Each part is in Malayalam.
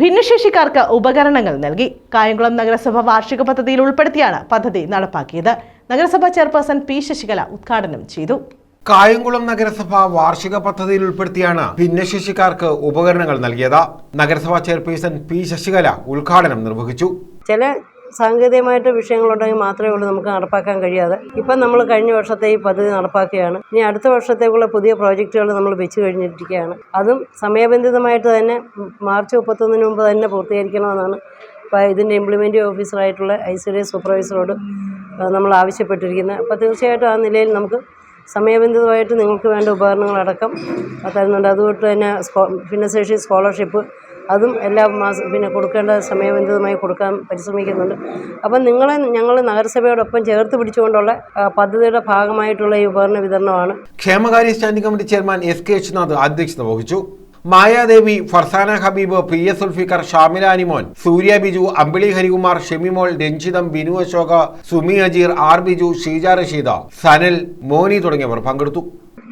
ഭിന്നശേഷിക്കാർക്ക് ഉപകരണങ്ങൾ നൽകി. കായംകുളം നഗരസഭ വാർഷിക പദ്ധതിയിൽ ഉൾപ്പെടുത്തിയാണ് പദ്ധതി നടപ്പാക്കിയത്. നഗരസഭാ ചെയർപേഴ്സൺ പി ശശികല ഉദ്ഘാടനം ചെയ്തു. കായംകുളം നഗരസഭ വാർഷിക പദ്ധതിയിൽ ഉൾപ്പെടുത്തിയാണ് ഭിന്നശേഷിക്കാർക്ക് ഉപകരണങ്ങൾ നൽകിയത്. നഗരസഭാ ചെയർപേഴ്സൺ പി ശശികല ഉദ്ഘാടനം നിർവഹിച്ചു. ചില സാങ്കേതികമായിട്ട് വിഷയങ്ങളുണ്ടെങ്കിൽ മാത്രമേ ഉള്ളൂ നമുക്ക് നടപ്പാക്കാൻ കഴിയാതെ. ഇപ്പം നമ്മൾ കഴിഞ്ഞ വർഷത്തെ ഈ പദ്ധതി നടപ്പാക്കുകയാണ്. ഇനി അടുത്ത വർഷത്തേക്കുള്ള പുതിയ പ്രോജക്റ്റുകൾ നമ്മൾ വെച്ച് കഴിഞ്ഞിരിക്കുകയാണ്. അതും സമയബന്ധിതമായിട്ട് തന്നെ മാർച്ച് മുപ്പത്തൊന്നിന് മുമ്പ് തന്നെ പൂർത്തീകരിക്കണമെന്നാണ് ഇപ്പോൾ ഇതിന്റെ ഇംപ്ലിമെന്റിംഗ് ഓഫീസറായിട്ടുള്ള ഐ സി ഡി സൂപ്പർവൈസറോട് നമ്മൾ ആവശ്യപ്പെട്ടിരിക്കുന്നത്. അപ്പോൾ തീർച്ചയായിട്ടും ആ നിലയിൽ നമുക്ക് സമയബന്ധിതമായിട്ട് നിങ്ങൾക്ക് വേണ്ട ഉപകരണങ്ങളടക്കം തരുന്നുണ്ട്. അതുകൊണ്ട് തന്നെ ഭിന്നശേഷി സ്കോളർഷിപ്പ് അതും എല്ലാ മാസം പിന്നെ കൊടുക്കേണ്ട സമയബന്ധിതമായി കൊടുക്കാൻ പരിശ്രമിക്കുന്നുണ്ട്. അപ്പം നിങ്ങളെ ഞങ്ങൾ നഗരസഭയോടൊപ്പം ചേർത്ത് പിടിച്ചുകൊണ്ടുള്ള പദ്ധതിയുടെ ഭാഗമായിട്ടുള്ള ഈ ഉപകരണ വിതരണമാണ്. ക്ഷേമകാര്യ standing committee chairman S K അധ്യക്ഷത വഹിച്ചു. Mayadevi Farsana Habeeb P S Sulfikar Shamila Animon Surya Biju Ambili Harikumar Shemimol Ranjitham Binu Ashoka Sumi Ajeer R Biju Sheeja Rasheeda Sanal Moni തുടങ്ങിയവർ പങ്കെടുത്തു.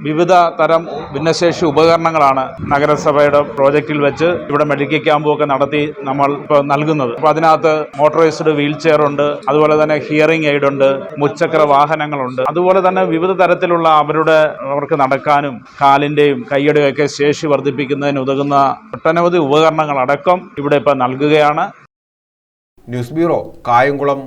വിവിധ തരം ഭിന്നശേഷി ഉപകരണങ്ങളാണ് നഗരസഭയുടെ പ്രോജക്റ്റിൽ വെച്ച് ഇവിടെ മെഡിക്കൽ ക്യാമ്പും നടത്തി നമ്മൾ ഇപ്പോൾ നൽകുന്നത്. അപ്പോൾ അതിനകത്ത് മോട്ടോറൈസ്ഡ് വീൽ ചെയർ ഉണ്ട് അതുപോലെ തന്നെ ഹിയറിംഗ് എയ്ഡ് ഉണ്ട് മുച്ചക്ര വാഹനങ്ങളുണ്ട്. അതുപോലെ തന്നെ വിവിധ തരത്തിലുള്ള അവരുടെ അവർക്ക് നടക്കാനും കാലിന്റെയും കൈയുടെയും ഒക്കെ ശേഷി വർദ്ധിപ്പിക്കുന്നതിന് ഉതകുന്ന ഒട്ടനവധി ഉപകരണങ്ങളടക്കം ഇവിടെ ഇപ്പോൾ നൽകുകയാണ്. News bureau Kayamkulam